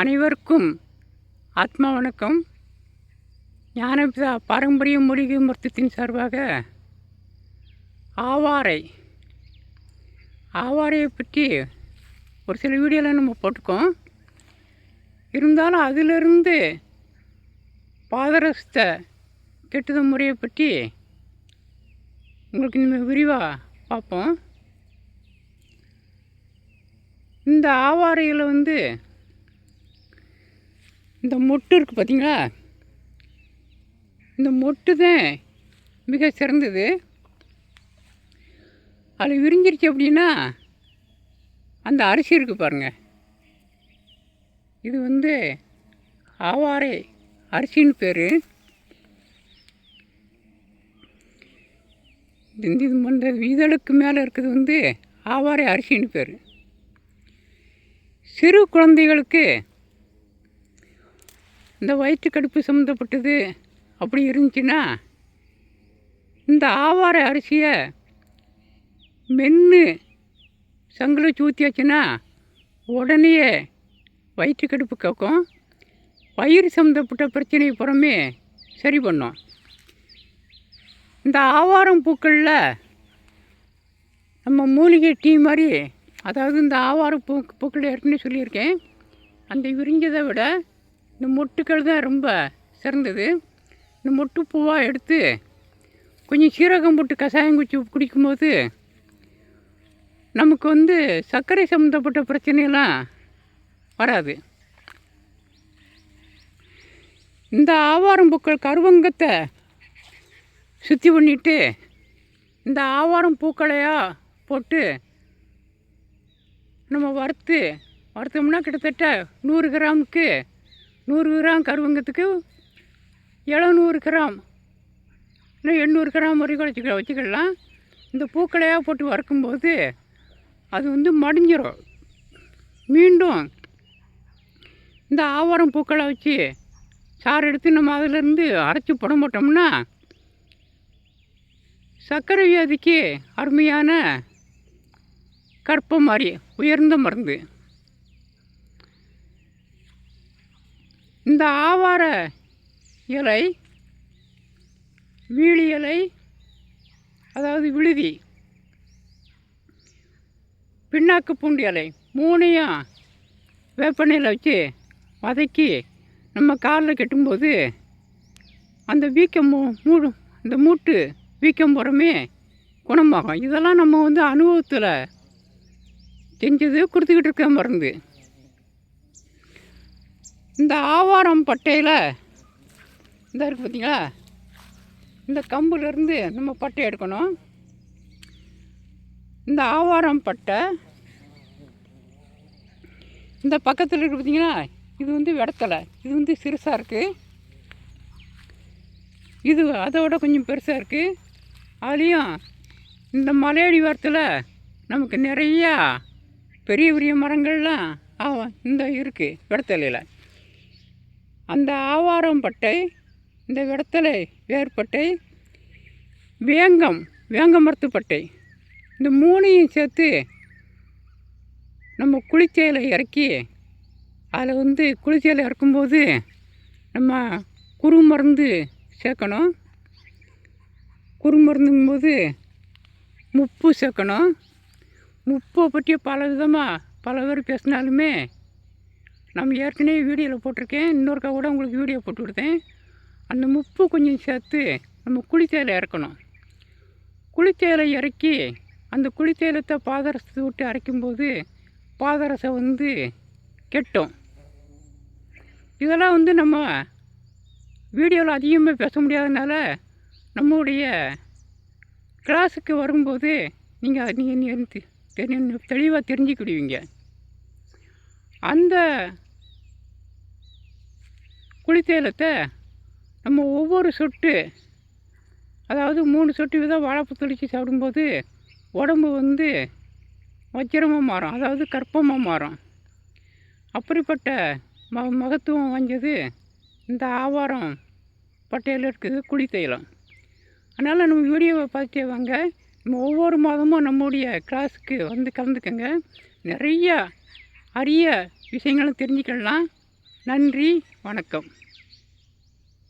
அனைவருக்கும் ஆத்மா வணக்கம் ஞானபிதா பாரம்பரிய மூலிகை மருத்துவத்தின் சார்பாக ஆவாரை ஆவாரையை பற்றி ஒரு சில வீடியோவில் நம்ம போட்டுக்கோம். இருந்தாலும் அதிலிருந்து பாதரசத்தை கெட்டுத முறையை பற்றி உங்களுக்கு இனிமேல் விரிவாக பார்ப்போம். இந்த ஆவாரையில் வந்து இந்த மொட்டு இருக்குது பார்த்தீங்களா இந்த மொட்டு தான் மிக சிறந்தது. அது விரிஞ்சிருச்சு அப்படின்னா அந்த அரிசி இருக்குது பாருங்கள் இது வந்து ஆவாரை அரிசின்னு பேர். இந்த இது பண்ணுற இதழுக்கு மேலே இருக்கிறது வந்து ஆவாரை அரிசின்னு பேர். சிறு குழந்தைகளுக்கு இந்த வயிற்றுக்கடுப்பு சம்மந்தப்பட்டது அப்படி இருந்துச்சுன்னா இந்த ஆவார அரிசியை மென்று சங்கில் வச்சு ஊற்றியாச்சுன்னா உடனே வயிற்றுக்கடுப்பு கேட்கும் வயிறு சம்மந்தப்பட்ட பிரச்சனை புறமே சரி பண்ணும். இந்த ஆவாரம் பூக்களில் நம்ம மூலிகை டீ மாதிரி அதாவது இந்த ஆவாரம் பூ பூக்கள் ஏற்கனவே சொல்லியிருக்கேன். அந்த விரிஞ்சதை விட இந்த மொட்டுக்கள் தான் ரொம்ப சிறந்தது. இந்த மொட்டு பூவாக எடுத்து கொஞ்சம் சீரகம் போட்டு கஷாயம் குச்சி குடிக்கும்போது நமக்கு வந்து சர்க்கரை சம்மந்தப்பட்ட பிரச்சனையெல்லாம் வராது. இந்த ஆவாரம் பூக்கள் கருவங்கத்தை சுத்தி பண்ணிட்டு இந்த ஆவாரம் பூக்களையாக போட்டு நம்ம வறுத்து வறுத்தோம்னா கிட்டத்தட்ட நூறு கிராமுக்கு நூறு கிராம் கருவங்கத்துக்கு எழுநூறு கிராம். இல்லை எண்ணூறு கிராம் வரைக்கும் வச்சுக்க வச்சுக்கலாம். இந்த பூக்களையாக போட்டு வறுக்கும்போது அது வந்து மடிஞ்சிடும் மீண்டும் இந்த ஆவாரம் பூக்களை வச்சு சாறு எடுத்து நம்ம அதிலேருந்து அரைச்சி போட மாட்டோம்னா சர்க்கரை வியாதிக்கு அருமையான கற்பம் மாதிரி உயர்ந்த மருந்து. இந்த ஆவார இலை வீழி இலை அதாவது விழுதி பின்னாக்கு பூண்டு இலை மூணையும் வேப்பெண்ணெயில் வச்சு வதக்கி நம்ம காலில் கட்டும்போது அந்த வீக்கம் மூ மூடு இந்த மூட்டு வீக்கம் புறமே குணமாகும். இதெல்லாம் நம்ம வந்து அனுபவத்தில் செஞ்சது கொடுத்துக்கிட்டு இருக்க மருந்து இந்த ஆவாரம் பட்டையில் இந்த இருக்குது பார்த்தீங்களா இந்த கம்புலேருந்து நம்ம பட்டை எடுக்கணும். இந்த ஆவாரம் பட்டை இந்த பக்கத்தில் இருக்குது பார்த்தீங்களா இது வந்து வெடத்தலை இது வந்து சிறுசாக இருக்குது இது அதோட கொஞ்சம் பெருசாக இருக்குது அதுலேயும் இந்த மலையடி வாரத்தில் நமக்கு நிறையா பெரிய பெரிய மரங்கள்லாம் ஆ இந்த இருக்குது வெடத்தலையில். அந்த ஆவாரம் பட்டை இந்த இடத்துல வேர்பட்டை வேங்கம் வேங்கமரத்து பட்டை. இந்த மூணையும் சேர்த்து நம்ம குளிச்சையில் இறக்கி அதில் வந்து குளிச்சையில் இறக்கும்போது நம்ம குறு மருந்து சேர்க்கணும். குறு மருந்துங்கும்போது முப்பு சேர்க்கணும். முப்பை பற்றி பல விதமாக பல பேர் பேசினாலுமே நம்ம ஏற்கனவே வீடியோவில் போட்டிருக்கேன். இன்னொருக்கா கூட உங்களுக்கு வீடியோ போட்டு கொடுத்தேன் அந்த முப்பு கொஞ்சம் சேர்த்து நம்ம குளித்தேலை இறக்கணும். குளித்தேலை இறக்கி அந்த குளித்தேலத்தை பாதரசத்தை விட்டு அரைக்கும்போது பாதரசம் வந்து கெட்டும். இதெல்லாம் வந்து நம்ம வீடியோவில் அதிகமாக பேச முடியாதனால நம்முடைய கிளாஸுக்கு வரும்போது நீங்கள் நீங்கள் தெளிவாக தெரிஞ்சுக்கிடுவீங்க. அந்த குளித்தேலத்தை நம்ம ஒவ்வொரு சொட்டு அதாவது மூணு சொட்டு விதம் வாழைப்பு தெளித்து சாப்பிடும்போது உடம்பு வந்து வஜ்ரமாக மாறும் அதாவது கற்பமாக மாறும். அப்படிப்பட்ட ம மகத்துவம் வாய்ந்தது இந்த ஆவாரம் பட்டையில் இருக்குது குளித்தைலம். அதனால் நம்ம வீடியோவை பார்த்துட்டே வாங்க. நம்ம ஒவ்வொரு மாதமும் நம்முடைய கிளாஸுக்கு வந்து கலந்துக்கங்க. நிறையா அரிய விஷயங்களும் தெரிஞ்சுக்கலாம். நன்றி வணக்கம்.